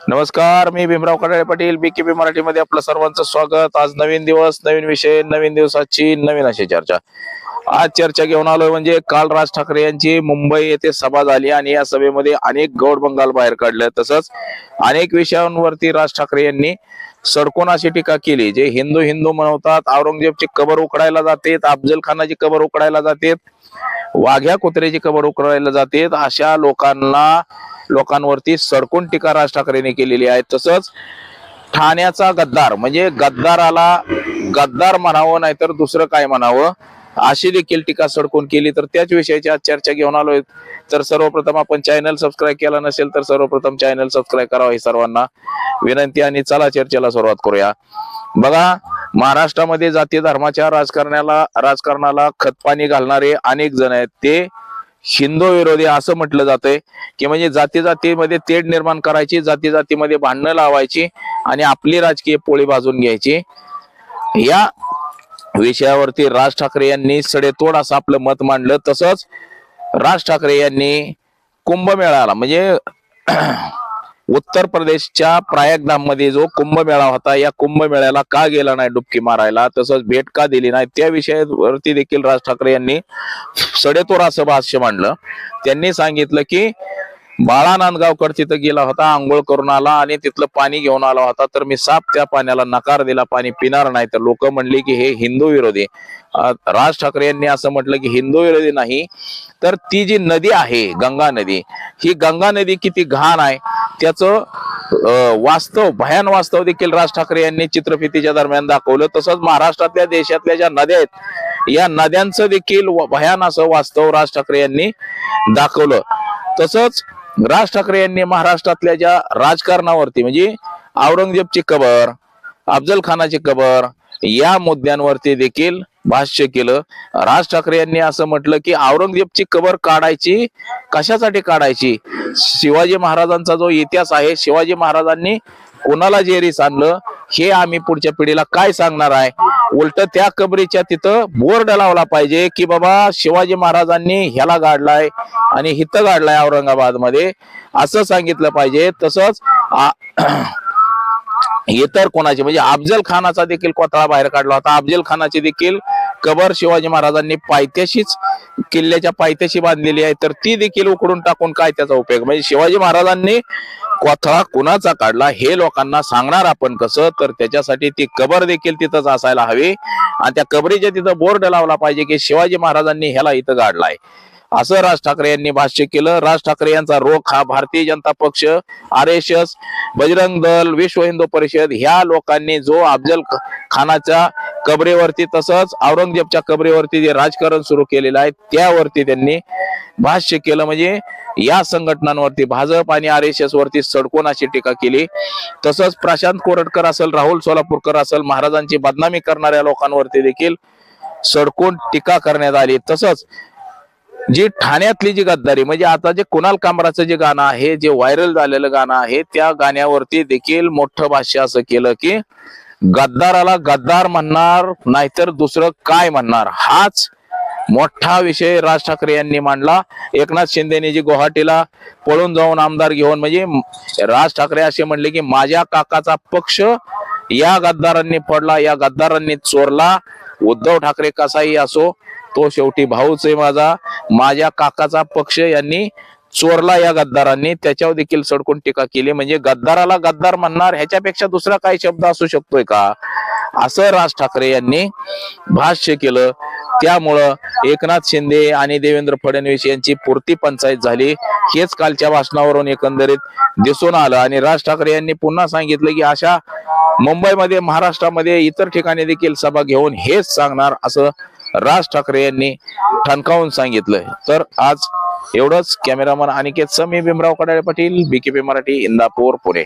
नमस्कार मी Bhimrao Kadale Patil B K P मराठीमध्ये आपलं सर्वांचं स्वागत. आज नवीन दिवस नवीन विषय नवीन दिवसाची नवीन अशी चर्चा. आज चर्चा घेऊन आलोय म्हणजे काल राज ठाकरे यांची मुंबई येथे सभा झाली आणि या सभेमध्ये अनेक गौड बंगाल बाहेर काढलं. तसंच अनेक विषयांवरती राज ठाकरे यांनी सडकून अशी टीका केली जे हिंदू हिंदू म्हणवतात औरंगजेबची कबर उकडायला जाते अफजल खानाची कबर उकडायला जाते वाघ्या कुत्र्याची कबर उकडायला जाते अशा लोकांना लोकांवरती सडकून टीका राज ठाकरेंनी केलेली आहे. तसंच ठाण्याचा गद्दार म्हणजे गद्दाराला गद्दार म्हणावं नाहीतर दुसरं काय म्हणावं अशी देखील टीका सडकून केली. तर त्याच विषयाची आज चर्चा घेऊन आलोय. तर सर्वप्रथम आपण चॅनल सबस्क्राईब केला नसेल तर सर्वप्रथम चॅनल सबस्क्राईब करावं ही सर्वांना विनंती. आणि चला चर्चेला सुरुवात करूया. बघा महाराष्ट्रामध्ये जाती धर्माच्या राजकारणाला राजकारणाला खतपाणी घालणारे अनेक जण आहेत. ते हिंदू विरोधी असं म्हटलं जातंय की म्हणजे जाती जातीमध्ये तेढ निर्माण करायची जाती जातीमध्ये भांडणं लावायची आणि आपली राजकीय पोळी भाजून घ्यायची. या विषयावरती राज ठाकरे यांनी सडेतोड असं आपलं मत मांडलं. तसंच राज ठाकरे यांनी कुंभमेळाला म्हणजे उत्तर प्रदेशच्या प्रयागधाममध्ये जो कुंभमेळा होता या कुंभमेळ्याला का गेला नाही डुबकी मारायला? तसंच भेट का दिली नाही? त्या विषयावरती देखील राज ठाकरे यांनी सडेतोरा असं भाष्य मांडलं. त्यांनी सांगितलं की बाळा नांदगावकर तिथं गेला होता आंघोळ करून आला आणि तिथलं पाणी घेऊन आला होता. तर मी साप त्या पाण्याला नकार दिला पाणी पिणार नाही. तर लोक म्हणले की हे हिंदू विरोधी. राज ठाकरे यांनी असं म्हटलं की हिंदू विरोधी नाही. तर ती जी नदी आहे गंगा नदी ही गंगा नदी किती घाण आहे त्याचं वास्तव भयान वास्तव देखील राज ठाकरे यांनी चित्रफितीच्या दरम्यान दाखवलं. तसंच महाराष्ट्रातल्या देशातल्या ज्या नद्या आहेत या नद्यांचं देखील भयान असं वास्तव राज ठाकरे यांनी दाखवलं. तसंच राज ठाकरे यांनी महाराष्ट्रातल्या ज्या राजकारणावरती म्हणजे औरंगजेबची कबर अफजल खानाची कबर या मुद्द्यांवरती देखील भाष्य केलं. राज ठाकरे यांनी असं म्हटलं की औरंगजेबची कबर काढायची कशासाठी काढायची? शिवाजी महाराजांचा जो इतिहास आहे शिवाजी महाराजांनी कोणाला जेरीस आणलं? हे आम्ही पुढच्या पिढीला काय सांगणार आहे? उलट त्या कबरीच्या तिथं बोर्ड लावला पाहिजे की बाबा शिवाजी महाराजांनी ह्याला गाडलाय आणि हिथं गाडलाय औरंगाबादमध्ये असं सांगितलं पाहिजे. तसंच इतर कोणाचे म्हणजे अफजल खानाचा देखील कोथळा बाहेर काढला होता. अफजल खानाची देखील कबर शिवाजी महाराजांनी पायथ्याशीच किल्ल्याच्या पायथ्याशी बांधलेली आहे. तर ती देखील उकडून टाकून काय त्याचा उपयोग? म्हणजे शिवाजी महाराजांनी कोथळा कुणाचा काढला हे लोकांना सांगणार आपण कसं? तर त्याच्यासाठी ती कबर देखील तिथंच असायला हवी. आणि त्या कबरीच्या तिथं बोर्ड लावला पाहिजे की शिवाजी महाराजांनी ह्याला इथं गाडलाय. असं राज ठाकरे यांनी भाष्य केलं. राज ठाकरे यांचा रोख हा भारतीय जनता पक्ष R S S Bajrang Dal विश्व हिंदू परिषद ह्या लोकांनी जो अफजल खानाचा खानाच्या कबरेवरती तसंच औरंगजेबच्या कबरेवरती जे राजकारण सुरू केलेलं आहे त्यावरती त्यांनी भाष्य केलं. म्हणजे या संघटनांवरती भाजप आणि आर एस एस वरती सडकून अशी टीका केली. तसंच प्रशांत कोरटकर असेल राहुल सोलापूरकर असेल महाराजांची बदनामी करणाऱ्या लोकांवरती देखील सडकून टीका करण्यात आली. तसंच जी ठाण्यातली जी गद्दारी म्हणजे आता जे कुणाल कामराचं जे गाणं आहे जे व्हायरल झालेलं गाणं आहे त्या गाण्यावरती देखील मोठं भाष्य असं केलं की गद्दाराला गद्दार म्हणणार नाहीतर दुसरं काय म्हणणार? हाच मोठा विषय राज ठाकरे यांनी मांडला. एकनाथ शिंदेने जी गुवाहाटीला पळून जाऊन आमदार घेऊन म्हणजे राज ठाकरे असे म्हणले की माझ्या काकाचा पक्ष या गद्दारांनी पडला या गद्दारांनी चोरला. उद्धव ठाकरे कसाही असो तो शेवटी भाऊच आहे माझा. माझ्या काकाचा पक्ष यांनी चोरला या गद्दारांनी त्याच्यावर देखील सडकून टीका केली. म्हणजे गद्दाराला गद्दार म्हणणार ह्याच्यापेक्षा दुसरा काही शब्द असू शकतोय का? असं राज ठाकरे यांनी भाष्य केलं. त्यामुळं एकनाथ शिंदे आणि देवेंद्र फडणवीस यांची पुरती पंचायत झाली. हेच कालच्या भाषणावरून एकंदरीत दिसून आलं. आणि राज ठाकरे यांनी पुन्हा सांगितलं की अशा मुंबईमध्ये महाराष्ट्रामध्ये इतर ठिकाणी देखील सभा घेऊन हेच सांगणार असं राज ठाकरे यांनी ठणकावून सांगितलंय. तर आज एवढंच. Cameraman Aniket Sami Bhimrao Kadale Patil BKP Marathi Indapur Pune.